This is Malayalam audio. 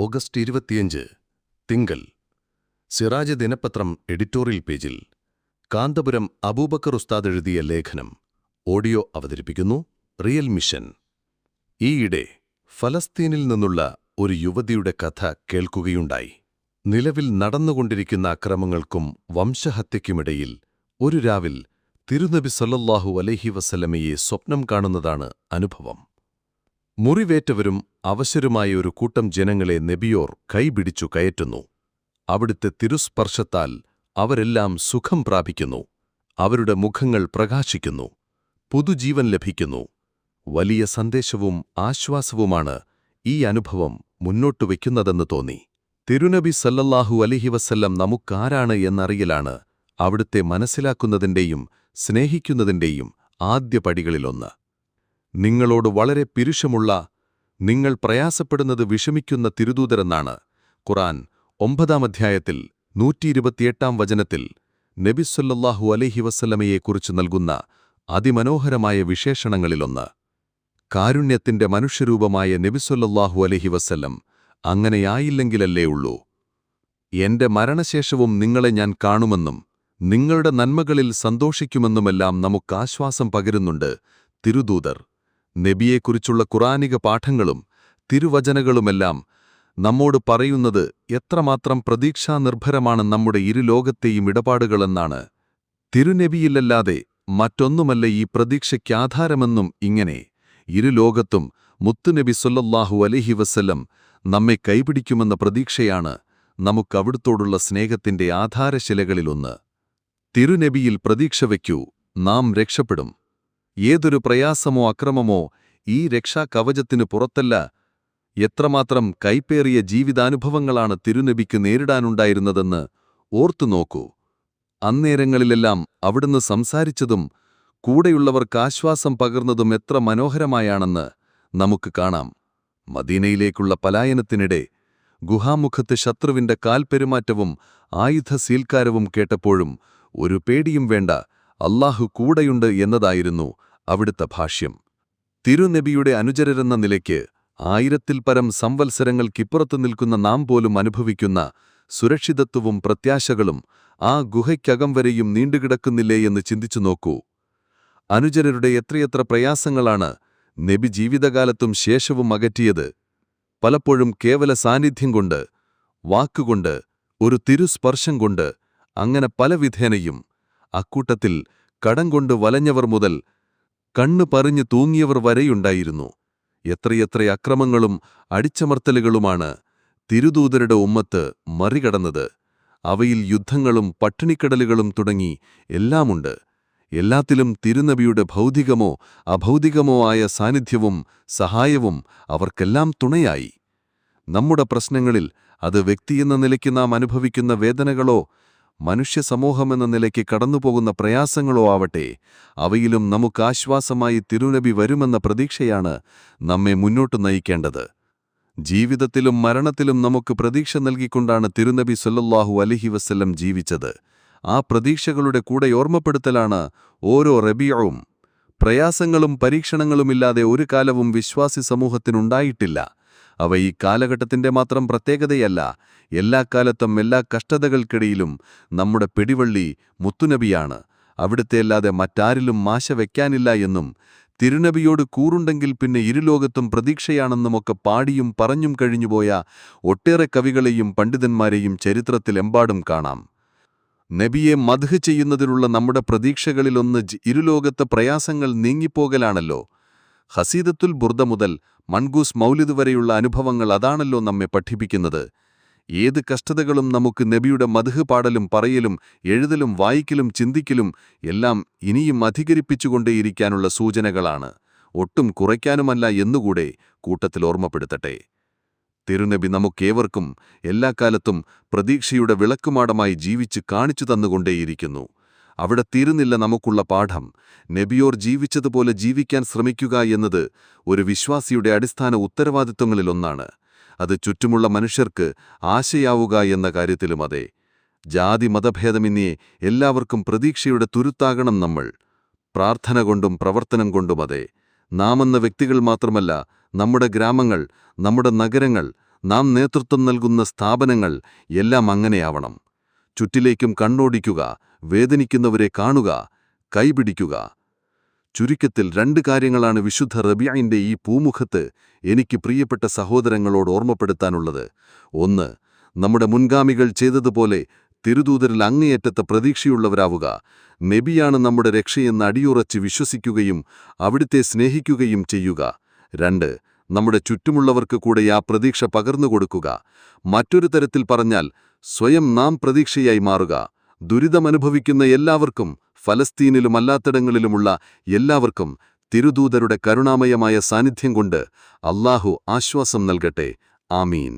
ഓഗസ്റ്റ് ഇരുപത്തിയഞ്ച് തിങ്കൾ. സിറാജ് ദിനപത്രം എഡിറ്റോറിയൽ പേജിൽ കാന്തപുരം അബൂബക്കർ ഉസ്താദ് എഴുതിയ ലേഖനം ഓഡിയോ അവതരിപ്പിക്കുന്നു റിയൽ മിഷൻ. ഈയിടെ ഫലസ്തീനിൽ നിന്നുള്ള ഒരു യുവതിയുടെ കഥ കേൾക്കുകയുണ്ടായി. നിലവിൽ നടന്നുകൊണ്ടിരിക്കുന്ന അക്രമങ്ങൾക്കും വംശഹത്യയ്ക്കുമിടയിൽ ഒരു രാവിൽ തിരുനബി സല്ലല്ലാഹു അലഹി വസലമയെ സ്വപ്നം കാണുന്നതാണ് അനുഭവം. മുറിവേറ്റവരും അവശരുമായ ഒരു കൂട്ടം ജനങ്ങളെ നെബിയോർ കൈപിടിച്ചു കയറ്റുന്നു. അവിടുത്തെ തിരുസ്പർശത്താൽ അവരെല്ലാം സുഖം പ്രാപിക്കുന്നു. അവരുടെ മുഖങ്ങൾ പ്രകാശിക്കുന്നു. പുതുജീവൻ ലഭിക്കുന്നു. വലിയ സന്ദേശവും ആശ്വാസവുമാണ് ഈ അനുഭവം മുന്നോട്ടു വയ്ക്കുന്നതെന്ന് തോന്നി. തിരുനബി സല്ലല്ലാഹു അലൈഹി വസല്ലം നമുക്കാരാണ് എന്നറിയലാണ് അവിടുത്തെ മനസ്സിലാക്കുന്നതിന്റെയും സ്നേഹിക്കുന്നതിന്റെയും ആദ്യ പടികളിലൊന്ന്. നിങ്ങളോട് വളരെ പിരുഷമുള്ള നിങ്ങൾ പ്രയാസപ്പെടുന്നത് വിഷമിക്കുന്ന തിരുദൂതരെന്നാണ് ഖുറാൻ ഒമ്പതാം അധ്യായത്തിൽ നൂറ്റിയിരുപത്തിയെട്ടാം വചനത്തിൽ നബിസ്വല്ലാഹു അലഹി വസ്ലമയെക്കുറിച്ച് നൽകുന്ന അതിമനോഹരമായ വിശേഷണങ്ങളിലൊന്ന്. കാരുണ്യത്തിന്റെ മനുഷ്യരൂപമായ നബിസ്വല്ലാഹു അലഹി വസ്ല്ലം അങ്ങനെയായില്ലെങ്കിലല്ലേ ഉള്ളൂ. എന്റെ മരണശേഷവും നിങ്ങളെ ഞാൻ കാണുമെന്നും നിങ്ങളുടെ നന്മകളിൽ സന്തോഷിക്കുമെന്നുമെല്ലാം നമുക്കാശ്വാസം പകരുന്നുണ്ട് തിരുദൂതർ. നബിയെക്കുറിച്ചുള്ള ഖുറാനിക പാഠങ്ങളും തിരുവചനകളുമെല്ലാം നമ്മോട് പറയുന്നത് എത്രമാത്രം പ്രതീക്ഷാനിർഭരമാണ് നമ്മുടെ ഇരുലോകത്തെയും ഇടപാടുകളെന്നാണ്. തിരുനബിയിലല്ലാതെ മറ്റൊന്നുമല്ല ഈ പ്രതീക്ഷയ്ക്കാധാരമെന്നും ഇങ്ങനെ ഇരുലോകത്തും മുത്തുനബി സൊല്ലാഹു അലഹി വസ്ല്ലം നമ്മെ കൈപിടിക്കുമെന്ന പ്രതീക്ഷയാണ് നമുക്കവിടുത്തോടുള്ള സ്നേഹത്തിന്റെ ആധാരശിലകളിലൊന്ന്. തിരുനബിയിൽ പ്രതീക്ഷ വയ്ക്കൂ നാം രക്ഷപ്പെടും. ഏതൊരു പ്രയാസമോ അക്രമമോ ഈ രക്ഷാകവചത്തിനു പുറത്തല്ല എത്രമാത്രം കൈപ്പേറിയ ജീവിതാനുഭവങ്ങളാണ് തിരുനബിക്ക് നേരിടാനുണ്ടായിരുന്നതെന്ന് ഓർത്തുനോക്കൂ. അന്നേരങ്ങളിലെല്ലാം അവിടുന്ന് സംസാരിച്ചതും കൂടെയുള്ളവർക്ക് ആശ്വാസം പകർന്നതും എത്ര മനോഹരമായാണെന്ന് നമുക്ക് കാണാം. മദീനയിലേക്കുള്ള പലായനത്തിനിടെ ഗുഹാമുഖത്ത് ശത്രുവിന്റെ കാൽപെരുമാറ്റവും ആയുധ സീൽക്കാരവും കേട്ടപ്പോഴും ഒരു പേടിയും വേണ്ട അല്ലാഹു കൂടെയുണ്ട് എന്നതായിരുന്നു അവിടുത്തെ ഭാഷ്യം. തിരുനബിയുടെ അനുചരരെന്ന നിലയ്ക്ക് ആയിരത്തിൽ പരം സംവത്സരങ്ങൾക്കിപ്പുറത്തു നിൽക്കുന്ന നാം പോലും അനുഭവിക്കുന്ന സുരക്ഷിതത്വവും പ്രത്യാശകളും ആ ഗുഹയ്ക്കകം വരെയും നീണ്ടുകിടക്കുന്നില്ലേ എന്ന് ചിന്തിച്ചു നോക്കൂ. അനുചരരുടെ എത്രയെത്ര പ്രയാസങ്ങളാണ് നബി ജീവിതകാലത്തും ശേഷവും അകറ്റിയത്. പലപ്പോഴും കേവല സാന്നിധ്യം കൊണ്ട് വാക്കുകൊണ്ട് ഒരു തിരുസ്പർശം കൊണ്ട് അങ്ങനെ പല വിധേനയും അക്കൂട്ടത്തിൽ കടം കൊണ്ട് വലഞ്ഞവർ മുതൽ കണ്ണു പറഞ്ഞു തൂങ്ങിയവർ വരെയുണ്ടായിരുന്നു. എത്രയെത്ര അക്രമങ്ങളും അടിച്ചമർത്തലുകളുമാണ് തിരുദൂതരുടെ ഉമ്മത്ത് മറികടന്നത്. അവയിൽ യുദ്ധങ്ങളും പട്ടിണിക്കടലുകളും തുടങ്ങി എല്ലാമുണ്ട്. എല്ലാത്തിലും തിരുനബിയുടെ ഭൗതികമോ അഭൗതികമോ ആയ സാന്നിധ്യവും സഹായവും അവർക്കെല്ലാം തുണയായി. നമ്മുടെ പ്രശ്നങ്ങളിൽ അത് വ്യക്തിയെന്ന നിലയ്ക്ക് നാം അനുഭവിക്കുന്ന വേദനകളോ മനുഷ്യസമൂഹമെന്ന നിലയ്ക്ക് കടന്നുപോകുന്ന പ്രയാസങ്ങളോ ആവട്ടെ അവയിലും നമുക്ക് ആശ്വാസമായി തിരുനബി വരുമെന്ന പ്രതീക്ഷയാണ് നമ്മെ മുന്നോട്ട് നയിക്കേണ്ടത്. ജീവിതത്തിലും മരണത്തിലും നമുക്ക് പ്രതീക്ഷ നൽകിക്കൊണ്ടാണ് തിരുനബി സൊല്ലാഹു അലഹി വസ്ല്ലം ജീവിച്ചത്. ആ പ്രതീക്ഷകളുടെ കൂടെ ഓർമ്മപ്പെടുത്തലാണ് ഓരോ റബിയവും പ്രയാസങ്ങളും പരീക്ഷണങ്ങളുമില്ലാതെ ഒരു കാലവും വിശ്വാസി സമൂഹത്തിനുണ്ടായിട്ടില്ല. അവ ഈ കാലഘട്ടത്തിന്റെ മാത്രം പ്രത്യേകതയല്ല എല്ലാ കാലത്തും എല്ലാ കഷ്ടതകൾക്കിടയിലും നമ്മുടെ പിടിവള്ളി മുത്തുനബിയാണ്. അവിടുത്തെയല്ലാതെ മറ്റാരിലും മാശ വയ്ക്കാനില്ല എന്നും തിരുനബിയോട് കൂറുണ്ടെങ്കിൽ പിന്നെ ഇരുലോകത്തും പ്രതീക്ഷയാണെന്നുമൊക്കെ പാടിയും പറഞ്ഞും കഴിഞ്ഞുപോയ ഒട്ടേറെ കവികളെയും പണ്ഡിതന്മാരെയും ചരിത്രത്തിലെമ്പാടും കാണാം. നബിയെ മധു ചെയ്യുന്നതിലുള്ള നമ്മുടെ പ്രതീക്ഷകളിലൊന്ന് ഇരുലോകത്തെ പ്രയാസങ്ങൾ നീങ്ങിപ്പോകലാണല്ലോ. ഹസീദത്തുൽ ബുർദ മുതൽ മൺഗൂസ് മൗലിദ് വരെയുള്ള അനുഭവങ്ങൾ അതാണല്ലോ നമ്മെ പഠിപ്പിക്കുന്നത്. ഏത് കഷ്ടതകളും നമുക്ക് നബിയുടെ മധുഹ് പാടലും പറയലും എഴുതലും വായിക്കലും ചിന്തിക്കലും എല്ലാം ഇനിയും അധികരിപ്പിച്ചുകൊണ്ടേയിരിക്കാനുള്ള സൂചനകളാണ്. ഒട്ടും കുറയ്ക്കാനുമല്ല എന്നുകൂടെ കൂട്ടത്തിൽ ഓർമ്മപ്പെടുത്തട്ടെ. തിരുനബി നമുക്കേവർക്കും എല്ലാ കാലത്തും പ്രതീക്ഷയുടെ വിളക്കുമാടമായി ജീവിച്ച് കാണിച്ചു തന്നുകൊണ്ടേയിരിക്കുന്നു. അവിടെ തീരുന്നില്ല നമുക്കുള്ള പാഠം. നബിയോർ ജീവിച്ചതുപോലെ ജീവിക്കാൻ ശ്രമിക്കുക എന്നത് ഒരു വിശ്വാസിയുടെ അടിസ്ഥാന ഉത്തരവാദിത്വങ്ങളിലൊന്നാണ്. അത് ചുറ്റുമുള്ള മനുഷ്യർക്ക് ആശയാവുക എന്ന കാര്യത്തിലും അതെ. ജാതി മതഭേദമിന്യേ എല്ലാവർക്കും പ്രതീക്ഷയുടെ തുരുത്താകണം നമ്മൾ. പ്രാർത്ഥന കൊണ്ടും പ്രവർത്തനം കൊണ്ടും അതെ. നാമെന്ന വ്യക്തികൾ മാത്രമല്ല നമ്മുടെ ഗ്രാമങ്ങൾ നമ്മുടെ നഗരങ്ങൾ നാം നേതൃത്വം നൽകുന്ന സ്ഥാപനങ്ങൾ എല്ലാം അങ്ങനെയാവണം. ചുറ്റിലേക്കും കണ്ണോടിക്കുക വേദനിക്കുന്നവരെ കാണുക കൈപിടിക്കുക. ചുരുക്കത്തിൽ രണ്ട് കാര്യങ്ങളാണ് വിശുദ്ധ റബിയായിന്റെ ഈ പൂമുഖത്ത് എനിക്ക് പ്രിയപ്പെട്ട സഹോദരങ്ങളോട് ഓർമ്മപ്പെടുത്താനുള്ളത്. ഒന്ന് നമ്മുടെ മുൻഗാമികൾ ചെയ്തതുപോലെ തിരുദൂതരിൽ അങ്ങേയറ്റത്തെ പ്രതീക്ഷയുള്ളവരാവുക. നബിയാണ് നമ്മുടെ രക്ഷയെന്ന് അടിയുറച്ച് വിശ്വസിക്കുകയും അവിടുത്തെ സ്നേഹിക്കുകയും ചെയ്യുക. രണ്ട് നമ്മുടെ ചുറ്റുമുള്ളവർക്ക് കൂടെ ആ പ്രതീക്ഷ പകർന്നുകൊടുക്കുക. മറ്റൊരു തരത്തിൽ പറഞ്ഞാൽ സ്വയം നാം പ്രതീക്ഷയായി മാറുക. ദുരിതമനുഭവിക്കുന്ന എല്ലാവർക്കും ഫലസ്തീനിലും അല്ലാത്തിടങ്ങളിലുമുള്ള എല്ലാവർക്കും തിരുദൂതരുടെ കരുണാമയമായ സാന്നിധ്യം കൊണ്ട് അല്ലാഹു ആശ്വാസം നൽകട്ടെ. ആമീൻ.